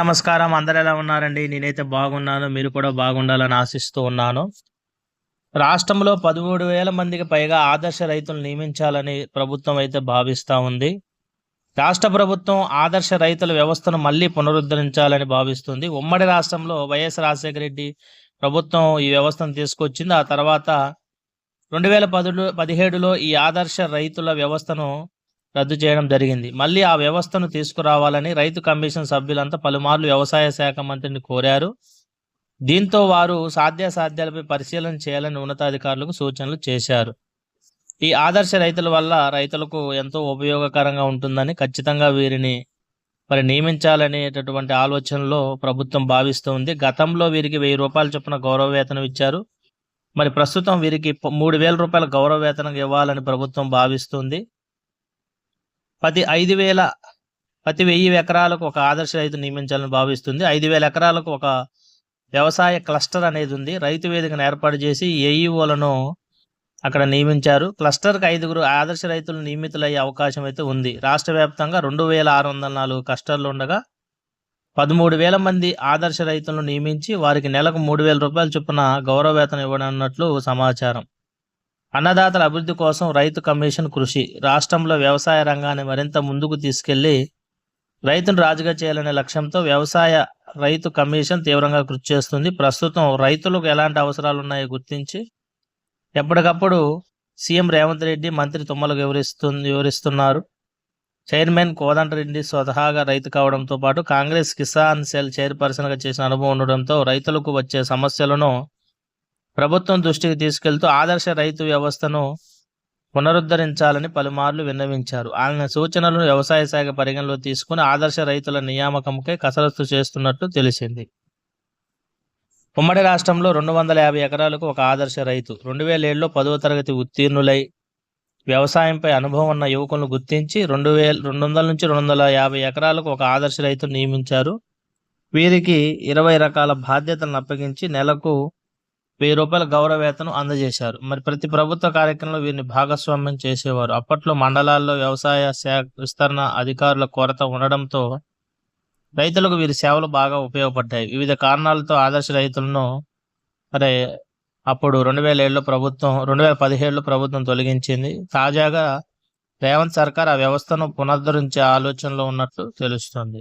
నమస్కారం. అందరు ఎలా ఉన్నారండి? నేనైతే బాగున్నాను. మీరు కూడా బాగుండాలని ఆశిస్తూ ఉన్నాను. రాష్ట్రంలో పదమూడు వేల మందికి పైగా ఆదర్శ రైతులు నియమించాలని ప్రభుత్వం అయితే భావిస్తూ ఉంది. రాష్ట్ర ప్రభుత్వం ఆదర్శ రైతుల వ్యవస్థను మళ్ళీ పునరుద్ధరించాలని భావిస్తుంది. ఉమ్మడి రాష్ట్రంలో వైఎస్ రాజశేఖర రెడ్డి ప్రభుత్వం ఈ వ్యవస్థను తీసుకొచ్చింది. ఆ తర్వాత రెండు వేల పదులు పదిహేడులో ఈ ఆదర్శ రైతుల వ్యవస్థను రద్దు చేయడం జరిగింది. మళ్ళీ ఆ వ్యవస్థను తీసుకురావాలని రైతు కమిషన్ సభ్యులంతా పలుమార్లు వ్యవసాయ శాఖ మంత్రిని కోరారు. దీంతో వారు సాధ్యాసాధ్యాలపై పరిశీలన చేయాలని ఉన్నతాధికారులకు సూచనలు చేశారు. ఈ ఆదర్శ రైతుల వల్ల రైతులకు ఎంతో ఉపయోగకరంగా ఉంటుందని ఖచ్చితంగా వీరిని మరి నియమించాలనేటటువంటి ఆలోచనలో ప్రభుత్వం భావిస్తుంది గతంలో వీరికి వెయ్యి రూపాయల చొప్పున గౌరవ వేతనం ఇచ్చారు. మరి ప్రస్తుతం వీరికి మూడు వేల రూపాయల గౌరవ వేతనం ఇవ్వాలని ప్రభుత్వం భావిస్తుంది ప్రతి ఐదు వేల ప్రతి వెయ్యి ఎకరాలకు ఒక ఆదర్శ రైతు నియమించాలని భావిస్తుంది. ఐదు వేల ఎకరాలకు ఒక వ్యవసాయ క్లస్టర్ అనేది ఉంది. రైతు వేదికను ఏర్పాటు చేసి ఏఈఓలను అక్కడ నియమించారు. క్లస్టర్కి ఐదుగురు ఆదర్శ రైతులు నియమితులయ్యే అవకాశం అయితే ఉంది. రాష్ట్ర వ్యాప్తంగా రెండు వేల ఆరు వందల నాలుగు క్లస్టర్లు ఉండగా పదమూడు వేల మంది ఆదర్శ రైతులను నియమించి వారికి నెలకు మూడు వేల రూపాయల చొప్పున గౌరవ వేతనం ఇవ్వనున్నట్లు సమాచారం. అన్నదాతల అభివృద్ధి కోసం రైతు కమిషన్ కృషి రాష్ట్రంలో వ్యవసాయ రంగాన్ని మరింత ముందుకు తీసుకెళ్ళి రైతును రాజుగా చేయాలనే లక్ష్యంతో వ్యవసాయ రైతు కమిషన్ తీవ్రంగా కృషి చేస్తుంది. ప్రస్తుతం రైతులకు ఎలాంటి అవసరాలు ఉన్నాయో గుర్తించి ఎప్పటికప్పుడు సీఎం రేవంత్ రెడ్డి మంత్రి తుమ్మలకు వివరిస్తుంది వివరిస్తున్నారు. చైర్మన్ కోదండరెడ్డి స్వతహాగా రైతు కావడంతో పాటు కాంగ్రెస్ కిసాన్ సెల్ చైర్పర్సన్గా చేసిన అనుభవం ఉండడంతో రైతులకు వచ్చే సమస్యలను ప్రభుత్వం దృష్టికి తీసుకెళ్తూ ఆదర్శ రైతు వ్యవస్థను పునరుద్ధరించాలని పలుమార్లు విన్నవించారు. ఆయన సూచనలను వ్యవసాయ శాఖ పరిగణలో తీసుకుని ఆదర్శ రైతుల నియామకంకై కసరత్తు చేస్తున్నట్టు తెలిసింది. ఉమ్మడి రాష్ట్రంలో రెండు వందల యాభై ఎకరాలకు ఒక ఆదర్శ రైతు. రెండు వేల ఏడులో పదవ తరగతి ఉత్తీర్ణులై వ్యవసాయంపై అనుభవం ఉన్న యువకులను గుర్తించి రెండు వేల రెండు వందల నుంచి రెండు వందల యాభై ఎకరాలకు ఒక ఆదర్శ రైతును నియమించారు. వీరికి ఇరవై రకాల బాధ్యతలను అప్పగించి నెలకు వెయ్యి రూపాయల గౌరవేతను అందజేశారు. మరి ప్రతి ప్రభుత్వ కార్యక్రమంలో వీరిని భాగస్వామ్యం చేసేవారు. అప్పట్లో మండలాల్లో వ్యవసాయ శాఖ విస్తరణ అధికారుల కొరత ఉండడంతో రైతులకు వీరి సేవలు బాగా ఉపయోగపడ్డాయి. వివిధ కారణాలతో ఆదర్శ రైతులను మరి అప్పుడు రెండు వేల ఏడులో ప్రభుత్వం రెండు వేల పదిహేడులో ప్రభుత్వం తొలగించింది. తాజాగా రేవంత్ సర్కార్ ఆ వ్యవస్థను పునరుద్ధరించే ఆలోచనలో ఉన్నట్లు తెలుస్తుంది.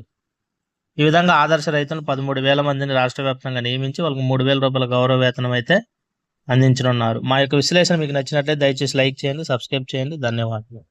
ఈ విధంగా ఆదర్శ రైతులు పదమూడు వేల మందిని రాష్ట్ర వ్యాప్తంగా నియమించి వాళ్ళకి మూడు వేల రూపాయల గౌరవ వేతనం అయితే అందించనున్నారు. మా యొక్క విశ్లేషణ మీకు నచ్చినట్లయితే దయచేసి లైక్ చేయండి సబ్స్క్రైబ్ చేయండి. ధన్యవాదాలు.